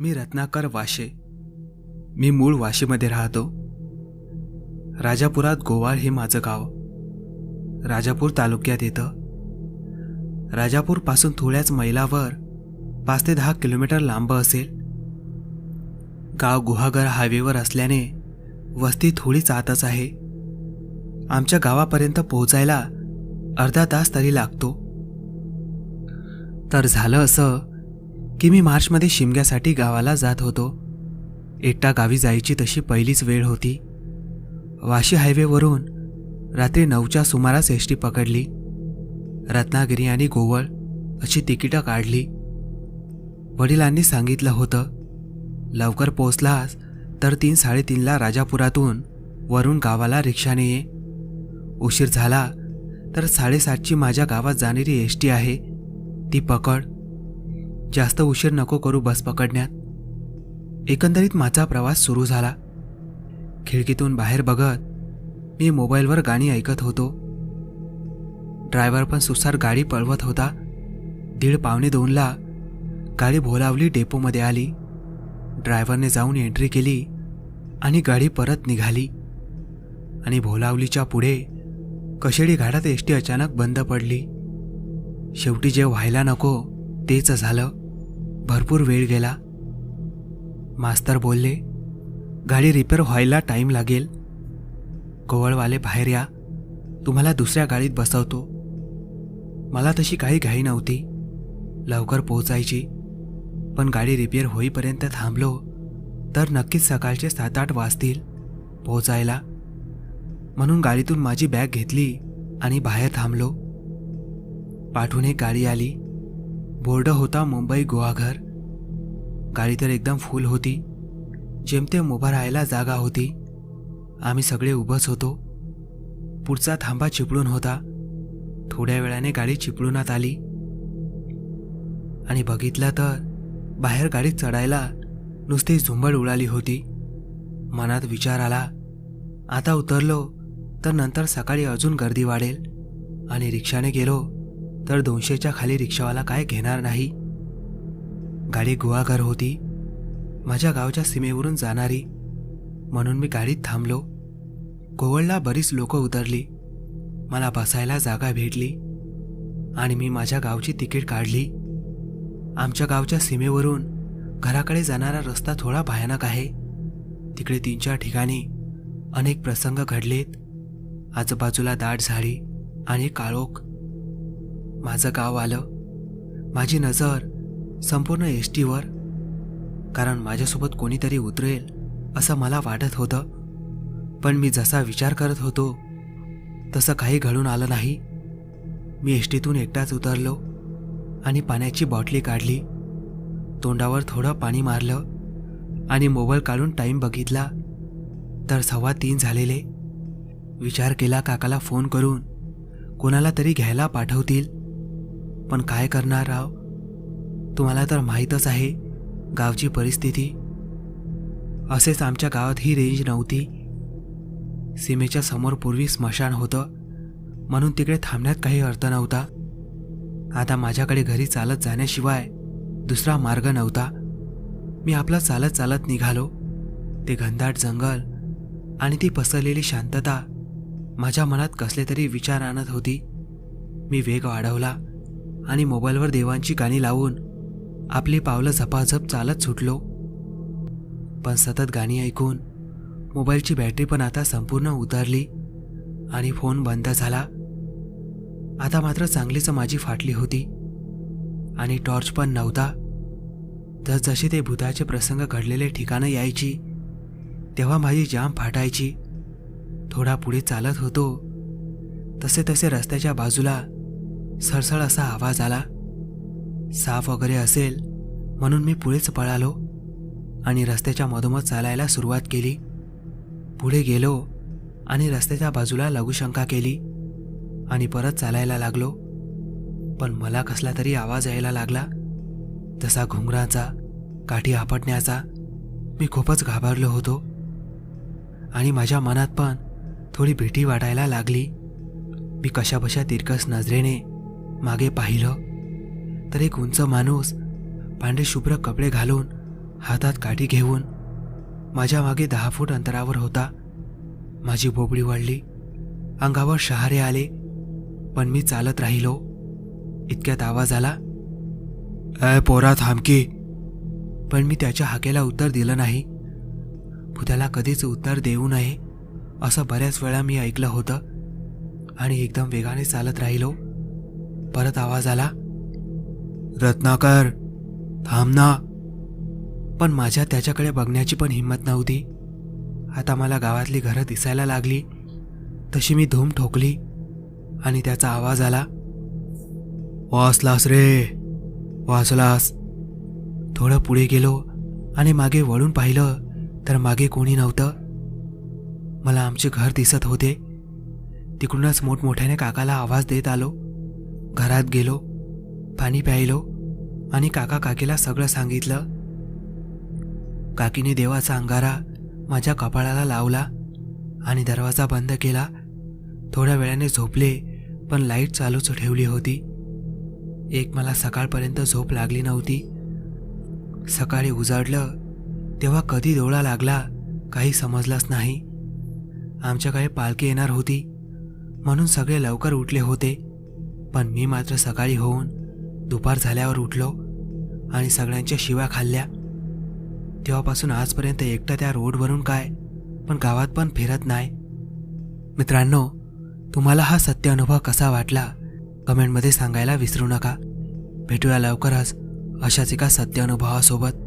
मी रत्नाकर वाशे. मी मूळ वाशीमध्ये राहतो. राजापुरात गोवाळ हे माझं गाव. राजापूर तालुक्यात येतं. राजापूरपासून थोड्याच मैलावर पाच ते दहा किलोमीटर लांब असेल. गाव गुहागर हायवेवर असल्याने वस्ती थोडीच आतच आहे. आमच्या गावापर्यंत पोहोचायला अर्धा तास तरी लागतो. तर झालं असं की मी मार्चमध्ये शिमग्यासाठी गावाला जात होतो. एकटा गावी जायची तशी पहिलीच वेळ होती. वाशी हायवेवरून रात्री नऊच्या सुमारास एस टी पकडली. रत्नागिरी आणि गोवळ अशी तिकीटं काढली. वडिलांनी सांगितलं होतं लवकर पोचलास तर तीन साडेतीनला राजापुरातून वरून गावाला रिक्षाने ये उशीर झाला तर साडेसातची माझ्या गावात जाणारी एस टी आहे. ती पकड. जास्त उशीर नको करू बस पकडण्यात. एकंदरीत माझा प्रवास सुरू झाला. खिडकीतून बाहेर बघत मी मोबाईलवर गाणी ऐकत होतो. ड्रायव्हर पण सुसार गाडी पळवत होता. दीड पावणे दोनला गाडी भोलावली डेपोमध्ये आली. ड्रायव्हरने जाऊन एंट्री केली आणि गाडी परत निघाली. आणि भोलावलीच्या पुढे कशेडी घाटात एस टी अचानक बंद पडली. शेवटी जे व्हायला नको तेच झालं. भरपूर वेळ गेला. मास्तर बोलले गाडी रिपेअर व्हायला टाईम लागेल. कोवळवाले बाहेर या. तुम्हाला दुसऱ्या गाडीत बसवतो. मला तशी काही घाई नव्हती. लवकर पोहोचायची. पण गाडी रिपेअर होईपर्यंत थांबलो. तर नक्कीच सकाळचे सात आठ वाजतील पोहोचायला. म्हणून गाडीतून माझी बॅग घेतली आणि बाहेर थांबलो. पाठून एक गाडी आली. बोर्ड होता मुंबई गोवाघर गाडी तर एकदम फुल होती. जेमतेम उभा राहायला जागा होती. आम्ही सगळे उभंच होतो. पुढचा थांबा चिपळून होता. थोड्या वेळाने गाडी चिपळूणात आली. आणि बघितलं तर बाहेर गाडीत चढायला नुसती झुंबड उडाली होती. मनात विचार आला. आता उतरलो तर नंतर सकाळी अजून गर्दी वाढेल. आणि रिक्षाने गेलो. तर दोनशेच्या खाली रिक्षावाला काय घेणार नाही? गाडी गुहागर होती. माझ्या गावच्या सीमेवरून जाणारी. म्हणून मी गाडीत थांबलो. कोवळला बरीच लोक उतरली. मला बसायला जागा भेटली. आणि मी माझ्या गावची तिकीट काढली. आमच्या गावच्या सीमेवरून घराकडे जाणारा रस्ता थोडा भयानक आहे. तिकडे तीन चार ठिकाणी अनेक प्रसंग घडलेत. आजूबाजूला दाट झाडी आणि काळोख. माझं गाव आलं. माझी नजर संपूर्ण एस टीवर कारण माझ्यासोबत कोणीतरी उतरेल असं मला वाटत होतं. पण मी जसा विचार करत होतो तसं काही घडून आलं नाही. मी एस टीतून एकटाच उतरलो आणि पाण्याची बॉटली काढली. तोंडावर थोडं पाणी मारलं आणि मोबाईल काढून टाईम बघितला. तर सव्वा तीन झालेले. विचार केला काकाला फोन करून कोणाला तरी घ्यायला पाठवतील. पण काय करणार राव? तुम्हाला तर माहीतच आहे गावची परिस्थिती. असेच आमच्या गावात ही रेंज नव्हती. सीमेच्या समोर पूर्वी स्मशान होतं. म्हणून तिकडे थांबण्यात काही अर्थ नव्हता. आता माझ्याकडे घरी चालत जाण्याशिवाय दुसरा मार्ग नव्हता. मी आपला चालत चालत निघालो. ते घनदाट जंगल आणि ती पसरलेली शांतता माझ्या मनात कसले तरी विचार आणत होती. मी वेग वाढवला. आणि मोबाईलवर देवांची गाणी लावून आपली पावलं झपाझप चालत सुटलो. पण सतत गाणी ऐकून मोबाईलची बॅटरी पण आता संपूर्ण उतरली आणि फोन बंद झाला. आता मात्र चांगलीच माझी फाटली होती आणि टॉर्च पण नव्हता. जसजशी ते भूताचे प्रसंग घडलेले ठिकाणं यायची तेव्हा माझी जाम फाटायची. थोडा पुढे चालत होतो. तसे तसे रस्त्याच्या बाजूला सरसळ असा आवाज आला. साफ वगैरे असेल म्हणून मी पुढेच पळालो आणि रस्त्याच्या मधोमध चालायला सुरुवात केली. पुढे गेलो आणि रस्त्याच्या बाजूला लघुशंका केली आणि परत चालायला लागलो. पण मला कसला तरी आवाज यायला लागला. तसा घुंगराचा काठी आपटण्याचा मी खूपच घाबरलो होतो. आणि माझ्या मनात पण थोडी भीती वाटायला लागली. मी कशाबशा तिरकस नजरेने मागे पाहिलं तर एक उंच माणूस पांढरे शुभ्र कपडे घालून हातात काठी घेऊन माझ्या मागे दहा फूट अंतरावर होता. माझी बोबडी वाढली. अंगावर शहारे आले. पण मी चालत राहिलो. इतक्यात आवाज आला ए पोरा थांबकी पण मी त्याच्या हाकेला उत्तर दिलं नाही. भूताला कधीच उत्तर देऊ नये असं बऱ्याच वेळा मी ऐकलं होतं. आणि एकदम वेगाने चालत राहिलो. परत आवाज आला रत्नाकर थांब ना. पण माझ्या त्याच्याकडे बघण्याची पण हिंमत नव्हती. आता मला गावातली घरं दिसायला लागली. तशी मी धूम ठोकली आणि त्याचा आवाज आला वाचलास रे वाचलास. थोडं पुढे गेलो आणि मागे वळून पाहिलं तर मागे कोणी नव्हतं. मला आमचे घर दिसत होते. तिकडूनच मोठमोठ्याने काकाला आवाज देत आलो. घरात गेलो पाणी प्यायलो आणि काका काकीला सगळं सांगितलं. काकीने देवाचा अंगारा माझ्या कपाळाला लावला आणि दरवाजा बंद केला. थोड्या वेळाने झोपले पण लाइट चालूच ठेवली होती. एक मला सकाळपर्यंत झोप लागली नव्हती. सकाळी उजाडलं तेव्हा कधी डोळा लागला काही समजलंच नाही. आमच्याकडे पालखी येणार होती म्हणून सगळे लवकर उठले होते. पण मी मात्र सकाळी होऊन दुपार झाल्यावर उठलो आणि सगळ्यांच्या शिव्या खाल्ल्या. तेव्हापासून आजपर्यंत एकटा त्या रोडवरून काय पण गावात पण फिरत नाही. मित्रांनो तुम्हाला हा सत्य अनुभव कसा वाटला कमेंटमध्ये सांगायला विसरू नका. भेटूया लवकरच अशाच एका सत्य अनुभवासोबत.